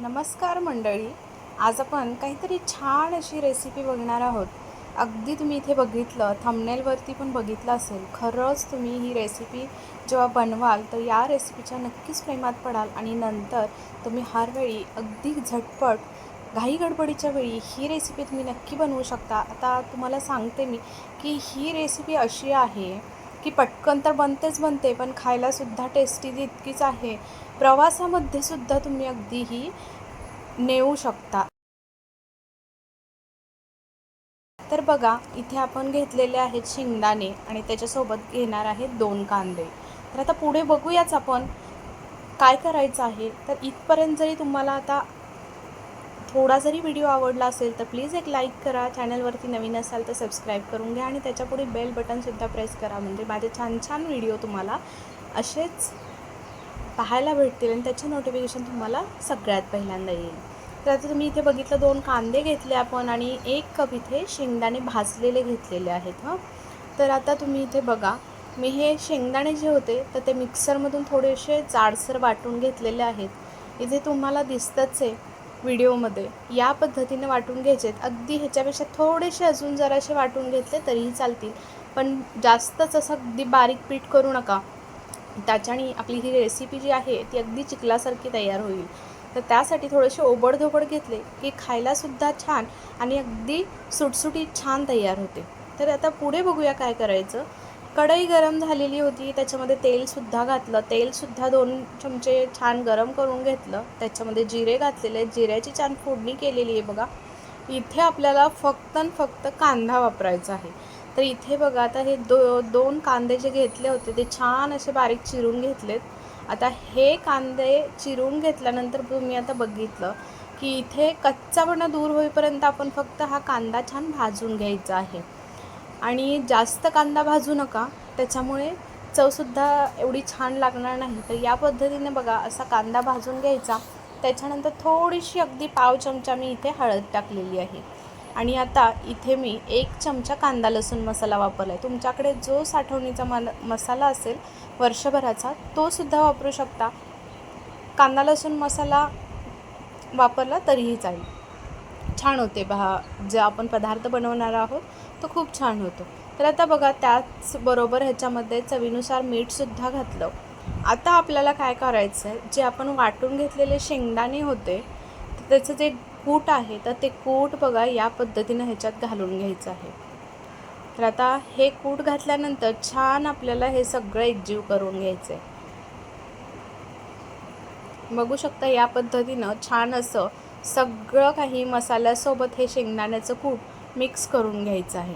नमस्कार मंडळी. आज आपण काहीतरी छान अशी रेसिपी बघणार आहोत. अगदी तुम्ही इथे बघितलं थंबनेलवरती पण बघितलं असेल. खरंच तुम्ही ही रेसिपी जेव्हा बनवाल तर या रेसिपीच्या नक्कीच प्रेमात पडाल आणि नंतर तुम्ही हर वेळी अगदी झटपट घाई गडबडीच्या वेळी ही रेसिपी तुम्ही नक्की बनवू शकता. आता तुम्हाला सांगते मी की ही रेसिपी अशी आहे की पटकन तर बनतेच बनते पण खायलासुद्धा टेस्टी तितकीच आहे. प्रवासामध्ये सुद्धा तुम्ही अगदीही नेऊ शकता. तर बघा इथे आपण घेतलेले आहेत शेंगदाणे आणि त्याच्यासोबत घेणार आहेत दोन कांदे. तर आता पुढे बघूयाच आपण काय करायचं आहे. तर इथपर्यंत जरी तुम्हाला आता थोडा जरी व्हिडिओ आवडला असेल तर प्लीज एक लाईक करा. चॅनलवरती नवीन असाल तर सबस्क्राईब करून घ्या आणि त्याच्यापुढे बेल बटनसुद्धा प्रेस करा. म्हणजे माझे छान छान व्हिडिओ तुम्हाला असेच पाहायला भेटतील आणि त्याचे नोटिफिकेशन तुम्हाला सगळ्यात पहिल्यांदा येईल. तर आता तुम्ही इथे बघितलं दोन कांदे घेतले आपण आणि एक कप इथे शेंगदाणे भाजलेले घेतलेले आहेत हां. तर आता तुम्ही इथे बघा मी हे शेंगदाणे जे होते तर ते मिक्सरमधून थोडेसे जाडसर वाटून घेतलेले आहेत. इथे तुम्हाला दिसतंच आहे व्हिडिओमध्ये. या पद्धतीने वाटून घ्यायचे आहेत अगदी ह्याच्यापेक्षा थोडेसे अजून जरासे वाटून घेतले तरीही चालतील. पण जास्तच असं अगदी बारीक पीठ करू नका. त्याच्याने आपली ही रेसिपी जी आहे ती अगदी चिखलासारखी तयार होईल. तर त्यासाठी थोडेसे ओबडधोबड घेतले की खायलासुद्धा छान आणि अगदी सुटसुटीत छान तयार होते. तर आता पुढे बघूया काय करायचं. कढई गरम झालेली होती त्याच्यामध्ये तेलसुद्धा घातलं. तेलसुद्धा दोन चमचे छान गरम करून घेतलं. त्याच्यामध्ये जिरे घातलेले आहेत. जिऱ्याची छान फोडणी केलेली आहे बघा. इथे आपल्याला फक्त आणि फक्त कांदा वापरायचा आहे. तर इथे बघा आता हे दो दोन कांदे जे घेतले होते ते छान असे बारीक चिरून घेतलेत. आता हे कांदे चिरून घेतल्यानंतर तुम्ही आता बघितलं की इथे कच्चापणा दूर होईपर्यंत आपण फक्त हा कांदा छान भाजून घ्यायचा आहे. आणि जास्त कांदा भाजू नका त्याच्यामुळे चवसुद्धा एवढी छान लागणार नाही. तर या पद्धतीने बघा असा कांदा भाजून घ्यायचा. त्याच्यानंतर थोडीशी अगदी पाव चमचा मी इथे हळद टाकलेली आहे. आणि आता इथे मी एक चमचा कांदा लसूण मसाला वापरला आहे तुमच्याकडे जो साठवणीचा मला मसाला असेल वर्षभराचा तोसुद्धा वापरू शकता. कांदा लसूण मसाला वापरला तरीही चालेल. छान होते. बहा जे आपण पदार्थ बनवणार आहोत तो खूप छान होतो. तर आता बघा त्याचबरोबर ह्याच्यामध्ये चवीनुसार मीठसुद्धा घातलं. आता आपल्याला काय करायचं आहे जे आपण वाटून घेतलेले शेंगदाणे होते तर त्याचं जे कूट आहे तर ते कूट बघा या पद्धतीनं ह्याच्यात घालून घ्यायचं आहे. तर आता हे कूट घातल्यानंतर छान आपल्याला हे सगळं एकजीव करून घ्यायचं आहे बघू शकता या पद्धतीनं छान असं सगळं काही मसाल्यासोबत हे शेंगदाण्याचं कूट मिक्स करून घ्यायचं आहे.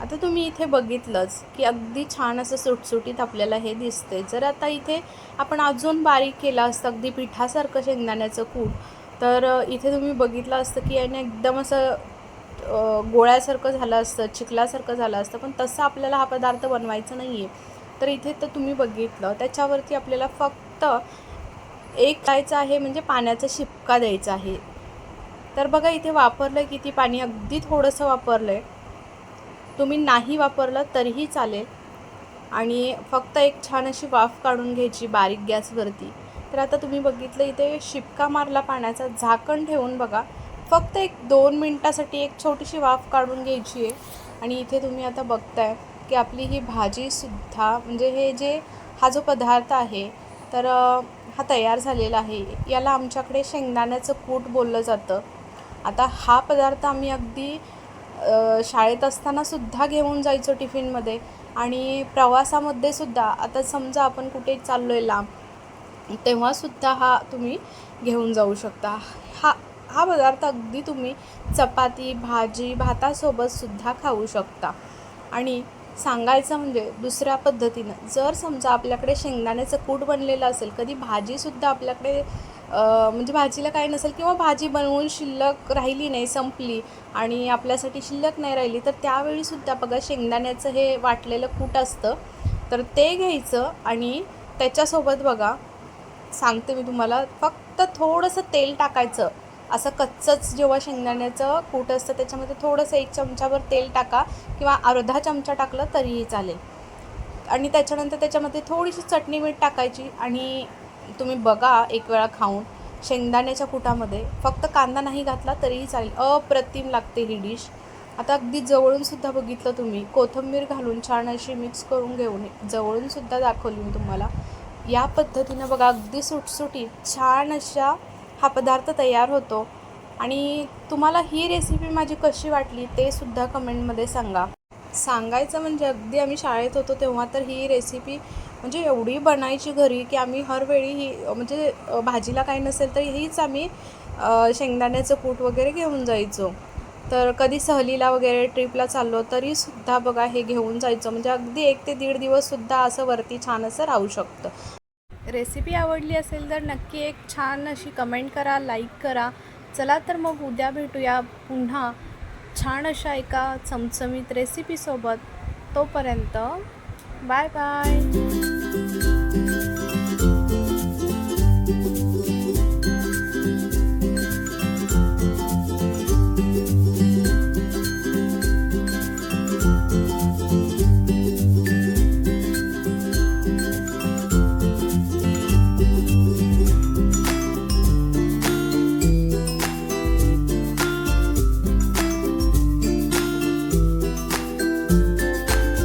आता तुम्ही इथे बघितलंच की अगदी छान असं सुटसुटीत आपल्याला हे दिसते जर आता इथे आपण अजून बारीक केलं असतं अगदी पिठासारखं शेंगदाण्याचं कूट तर इथे तुम्ही बघितलं असतं की याने एकदम असं गोळ्यासारखं झालं असतं चिखलासारखं झालं असतं पण तसं आपल्याला हा पदार्थ बनवायचा नाही आहे तर इथे तर तुम्ही बघितलं त्याच्यावरती आपल्याला फक्त एक खायचं आहे म्हणजे पाण्याचा शिपका द्यायचा आहे. तर बघा इथे वापरलं आहे किती पाणी अगदी थोडंसं वापरलं आहे तुम्ही नाही वापरलं तरीही चालेल. आणि फक्त एक छान अशी वाफ काढून घ्यायची बारीक गॅसवरती. तर आता तुम्ही बघितलं इथे शिपका मारला पाण्याचा झाकण ठेवून बघा. फक्त एक दोन मिनटासाठी एक छोटीशी वाफ काढून घ्यायची आहे. आणि इथे तुम्ही आता बघताय की आपली ही भाजीसुद्धा म्हणजे हे जे हा जो पदार्थ आहे तर हा तयार झालेला आहे. याला आमच्याकडे शेंगदाण्याचं कूट बोललं जातं. आता हा पदार्थ आम्ही अगदी शाळेत असतानासुद्धा घेऊन जायचो टिफिनमध्ये. आणि प्रवासामध्ये सुद्धा आता समजा आपण कुठे चाललो आहे लांब तेव्हासुद्धा हा तुम्ही घेऊन जाऊ शकता. हा हा पदार्थ अगदी तुम्ही चपाती भाजी भातासोबतसुद्धा खाऊ शकता. आणि सांगायचं म्हणजे दुसऱ्या पद्धतीनं जर समजा आपल्याकडे शेंगदाण्याचं कूट बनलेलं असेल कधी भाजीसुद्धा आपल्याकडे म्हणजे भाजीला काही नसेल किंवा भाजी बनवून शिल्लक राहिली नाही संपली आणि आपल्यासाठी शिल्लक नाही राहिली तर त्यावेळीसुद्धा बघा शेंगदाण्याचं हे वाटलेलं कूट असतं. तर ते घ्यायचं आणि त्याच्यासोबत बघा सांगते मी तुम्हाला फक्त थोडंसं तेल टाकायचं. असं कच्चंच जेव्हा शेंगदाण्याचं कूट असतं त्याच्यामध्ये थोडंसं एक चमचाभर तेल टाका किंवा अर्धा चमचा टाकलं तरीही चालेल. आणि त्याच्यानंतर त्याच्यामध्ये थोडीशी चटणी मीठ टाकायची आणि तुम्ही बघा एक वेळा खाऊन. शेंगदाण्याच्या कुटामध्ये. फक्त कांदा नाही घातला तरीही चालेल. अप्रतिम लागते ही डिश आता अगदी जवळूनसुद्धा बघितलं तुम्ही. कोथिंबीर घालून छान अशी मिक्स करून घेऊन जवळूनसुद्धा दाखवली मी तुम्हाला. या पद्धतीनं बघा अगदी सुटसुटीत छान अशा हा पदार्थ तयार होतो. आणि तुम्हाला ही रेसिपी माझी कशी वाटली ते सुद्धा कमेंटमध्ये सांगा. सांगायचं म्हणजे अगदी आम्ही शाळेत होतो तेव्हा तर ही रेसिपी म्हणजे एवढी बनायची घरी की आम्ही हर वेळी ही म्हणजे भाजीला काही नसेल तर हीच आम्ही शेंगदाण्याचं कूट वगैरे घेऊन जायचो. तर कधी सहलीला वगैरे ट्रिपला चाललो तरीसुद्धा बघा हे घेऊन जायचं. म्हणजे अगदी एक ते दीड दिवससुद्धा असं वरती छान असं राहू शकतं. रेसिपी आवडली असेल तर नक्की एक छान अशी कमेंट करा लाईक करा. चला तर मग उद्या भेटूया पुन्हा छान अशा एका चमचमीत रेसिपीसोबत तोपर्यंत Bye bye.